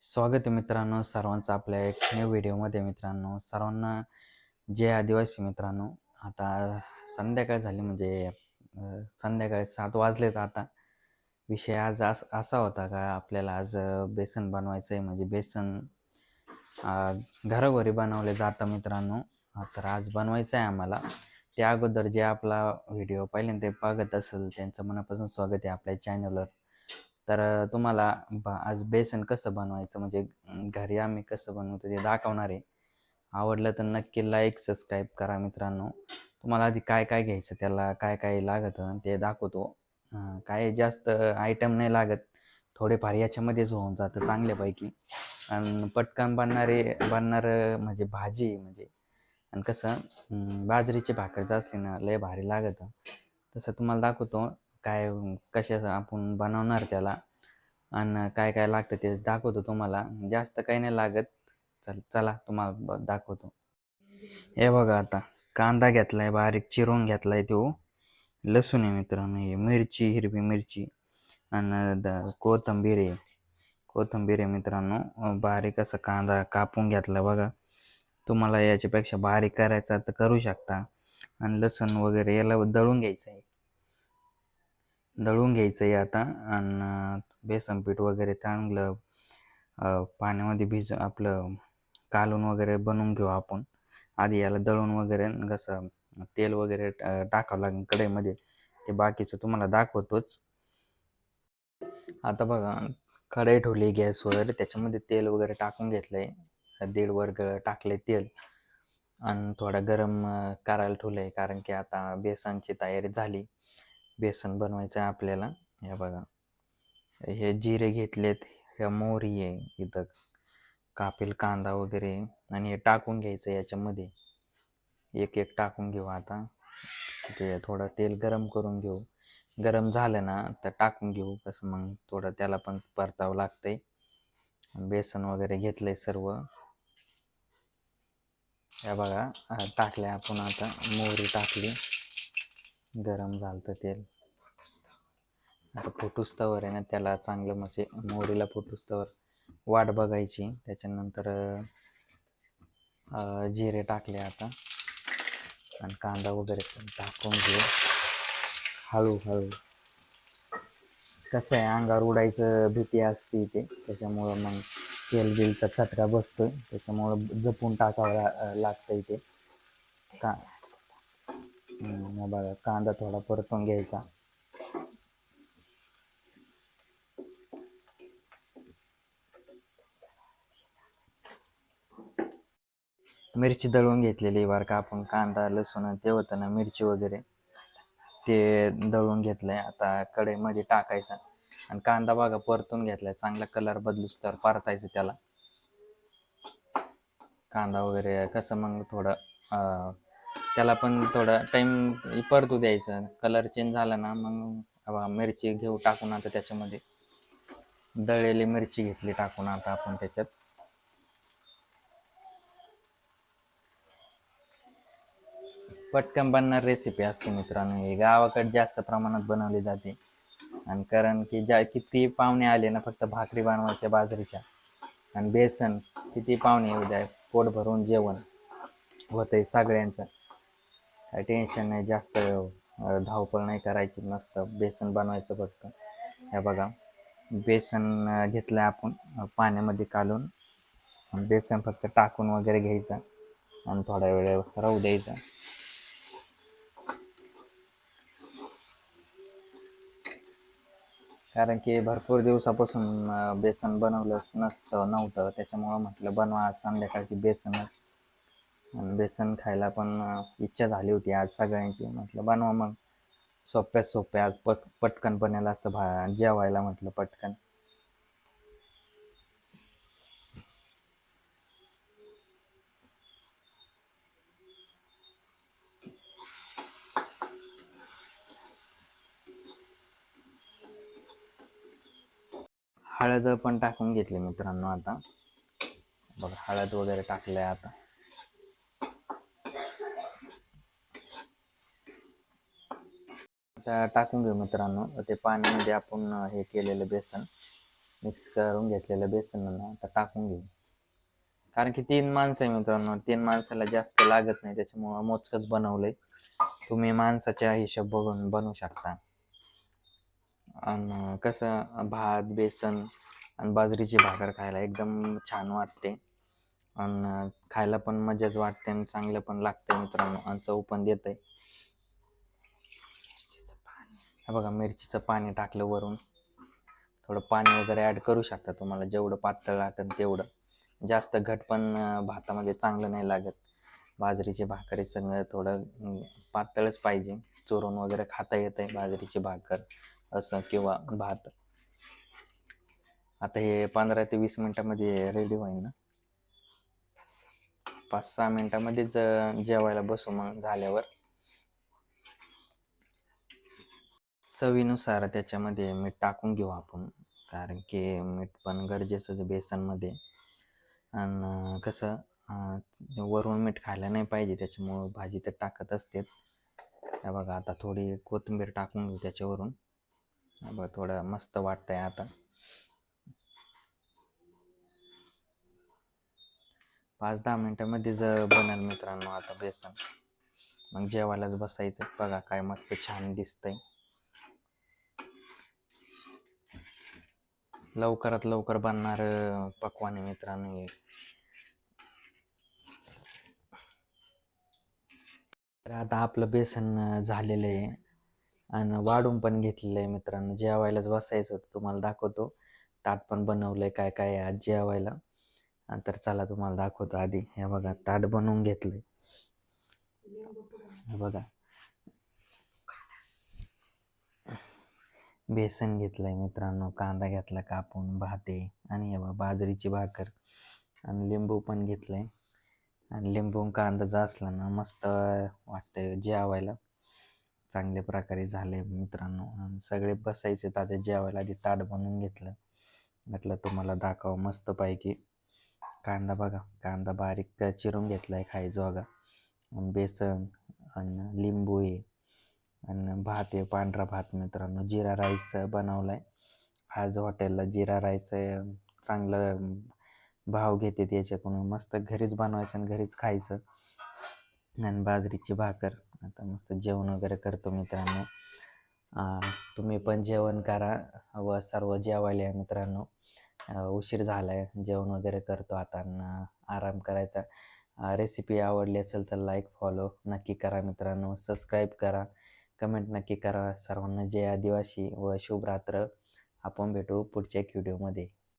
स्वागत आहे मित्रांनो सर्वांचं आपल्या एक न्यू व्हिडिओमध्ये मित्रांनो. सर्वांना जे आदिवासी मित्रांनो. आता संध्याकाळ झाली म्हणजे संध्याकाळी सात वाजलेत आता. विषय आज अस असा होता का आपल्याला आज बेसन बनवायचं आहे म्हणजे बेसन घरोघरी बनवले जातं मित्रांनो. तर आज बनवायचं आहे आम्हाला. त्या अगोदर जे आपला व्हिडिओ पहिल्यांदा बघत असेल त्यांचं मनापासून स्वागत आहे आपल्या चॅनलवर तर तुम्हाला आज बेसन कसं बनवायचं? म्हणजे घरी आम्ही कसं बनवतो ते दाखवणार आहे. आवडलं तर नक्की लाईक सबस्क्राईब करा मित्रांनो. तुम्हाला आधी काय काय घ्यायचं त्याला काय काय लागतं ते दाखवतो. काय जास्त आयटम नाही लागत. थोडेफार याच्यामध्येच होऊन जातं चांगल्यापैकी. आणि पटकन बनणारे बनणारं म्हणजे भाजी म्हणजे आणि कसं बाजरीची भाकर जास्त ना लय भारी लागतं. तसं तुम्हाला दाखवतो. काय कशाचं आपण बनवणार त्याला आणि काय काय लागतं ते दाखवतो तुम्हाला. जास्त काही नाही लागत. चल चला तुम्हाला दाखवतो. हे बघा आता कांदा घेतलाय बारीक चिरून घेतलाय तो. लसूण आहे मित्रांनो हे मिरची हिरवी मिरची आणि द कोथिंबीर आहे. कोथिंबीर आहे मित्रांनो. बारीक असं कांदा कापून घेतला बघा. तुम्हाला याच्यापेक्षा बारीक करायचा तर करू शकता. आणि लसूण वगैरे याला दळून घ्यायचं आहे. दळून घ्यायचं आहे आता आणि बेसन पीठ वगैरे चांगलं पाण्यामध्ये भिज आपलं कालून वगैरे बनवून घेऊ आपण. आधी याला दळून वगैरे कसं तेल वगैरे टाकावं लागेल कढईमध्ये. ते बाकीचं तुम्हाला दाखवतोच. आता बघा कढई ठेवली गॅसवर. त्याच्यामध्ये तेल वगैरे टाकून घेतलंय. दीड वर्ग टाकले तेल. आणि थोडा गरम करायला करायला ठेवलंय. कारण की आता बेसनची तयारी झाली. बेसन बनवायचं आहे आपल्याला. हे बघा. हे जिरे घेतलेत ह्या मोहरी आहे इथं. कापेल कांदा वगैरे. आणि हे टाकून घ्यायचं याच्यामध्ये. एक एक टाकून घेऊ आता. ते थोडं तेल गरम करून घेऊ. गरम झालं ना तर टाकून घेऊ. कसं मग थोडं त्याला पण परतावं लागतंय. बेसन वगैरे घेतलंय सर्व. या बघा. टाकल्या टाकलंय आपण आता. मोहरी टाकली. गरम झालं तेल. आता फोटोस्तवर आहे ना त्याला चांगलं म्हणजे मोहरीला फोटोस्तवर वाट बघायची. त्याच्यानंतर जिरे टाकले आता. आणि कांदा वगैरे पण टाकून घेऊ. हळूहळू. कसं आहे अंगावर उडायचं भीती असते इथे. त्याच्यामुळं मग तेल बिलचा चटका बसतोय. त्याच्यामुळं जपून टाकावं लागतं इथे. का बघा कांदा थोडा परतून घ्यायचा. मिरची दळून घेतलेली बरं का आपण कांदा लसूण ते होतं ना मिरची वगैरे. ते दळून घेतलंय. आता कढईमध्ये टाकायचा. आणि कांदा बघा परतून घेतलाय. चांगला कलर बदलूस तर परतायचं त्याला. कांदा वगैरे कसं मग थोडं त्याला पण थोडं टाइम परतू द्यायचं. कलर चेंज झाला ना मग मिरची घेऊ टाकून आता त्याच्यामध्ये. दळलेली मिरची घेतली टाकून आता आपण त्याच्यात. पटकन बनणार रेसिपी असते मित्रांनो. हे गावाकडे जास्त प्रमाणात बनवली जाते. आणि कारण की ज्या किती पाहुणे आले ना फक्त भाकरी बनवायच्या बाजरीच्या आणि बेसन किती पाहुणे येऊ द्या पोट भरून जेवण होतंय सगळ्यांचं. काय टेन्शन नाही जास्त धावपळ नाही करायची नसतं बेसन बनवायचं फक्त हे बघा बेसन घेतलं आपण पाण्यामध्ये कालून. बेसन फक्त टाकून वगैरे घ्यायचं आणि थोडा वेळ राहू द्यायचं. कारण की भरपूर दिवसापासून अं, बेसन बनवलंच नसतं नव्हतं. त्याच्यामुळं म्हटलं बनवा आज संध्याकाळची बेसनच. आणि बेसन खायला पण अं, इच्छा झाली होती आज सगळ्यांची. म्हटलं बनवा मग. सोप्या सोप्या आज पट पटकन बनेल असं भा जेवायला म्हटलं पटकन. हळद पण टाकून घेतली मित्रांनो आता. बघा हळद वगैरे टाकलंय आता. आता टाकून घेऊ मित्रांनो. ते पाण्यामध्ये आपण हे केलेलं बेसन मिक्स करून घेतलेलं बेसन आता टाकून घेऊ. कारण की तीन माणसं आहे मित्रांनो. तीन माणसाला जास्त लागत नाही त्याच्यामुळं मोजकच बनवलंय. तुम्ही माणसाच्या हिशोब बघून बनवू शकता. आणि कसं भात बेसन आणि बाजरीची भाकर खायला एकदम छान वाटते. आणि खायला पण मजाच वाटते आणि चांगलं पण लागतं मित्रांनो आणि चव पण देत आहे बघा मिरचीचं पाणी टाकलं वरून. थोडं पाणी वगैरे ॲड करू शकता तुम्हाला जेवढं पातळ लागतं तेवढं. जास्त घट पण भातामध्ये चांगलं नाही लागत. बाजरीची भाकरी सगळं थोडं पातळच पाहिजे. चोरून वगैरे खाता येत आहे बाजरीची भाकर. असं किंवा भात. आता हे पंधरा ते वीस मिनिटामध्ये रेडी होईल ना? पाच सहा मिनिटामध्येच जेवायला बसू मग झाल्यावर. चवीनुसार त्याच्यामध्ये मीठ टाकून घेऊ आपण. कारण की मीठ पण गरजेचंच बेसनमध्ये. आणि कसं वरून मीठ खायला नाही पाहिजे त्याच्यामुळं भाजी तर टाकत असते बघा आता थोडी कोथिंबीर टाकून घेऊ त्याच्यावरून. बघा थोडं मस्त वाटतंय आता. पाच दहा मिनटामध्येच बनेल मित्रांनो आता बेसन. मग जेवायलाच बसायचं. बघा काय मस्त छान दिसतंय. लवकरात लवकर बनणार पकवान मित्रांनो तर आता आपलं बेसन झालेलं आहे. आणि वाढून पण घेतलेलं आहे मित्रांनो. जेवायलाच बसायचं होतं तुम्हाला दाखवतो. ताट पण बनवलं आहे काय काय आहे आज जेवायला. आणि तर चला तुम्हाला दाखवतो आधी. हे बघा ताट बनवून घेतलंय. हे बघा. बेसन घेतलंय मित्रांनो कांदा घेतला कापून भाते आणि हे बघा बाजरीची भाकर. आणि लिंबू पण घेतलंय. आणि लिंबू कांदा असला ना मस्त वाटतंय जेवायला. चांगल्या प्रकारे झाले मित्रांनो. आणि सगळे बसायचे तात्या जेवायला आधी ताट बनवून घेतलं. म्हटलं तुम्हाला दाखव मस्तपैकी. कांदा बघा कांदा बारीक चिरून घेतला आहे खायचो बघा. बेसन आणि लिंबू आहे आणि भात आहे पांढरा भात मित्रांनो. जिरा राईस बनवला आहे आज हॉटेलला जिरा राईस चांगलं भाव घेते त्याच्याकडून मस्त घरीच बनवायचं आणि घरीच खायचं. आणि बाजरीची भाकर. आता मस्त जेवण वगैरे करतो मित्रांनो. तुम्ही पण जेवण करा. व सर्व जेवायला मित्रांनो. उशीर झाला आहे जेवण वगैरे करतो आता आराम करायचा. रेसिपी आवडली असेल तर लाईक फॉलो नक्की करा मित्रांनो. सबस्क्राईब करा. कमेंट नक्की करा. सर्वांना जय आदिवासी व शुभ रात्र आपण भेटू पुढच्या एक व्हिडिओमध्ये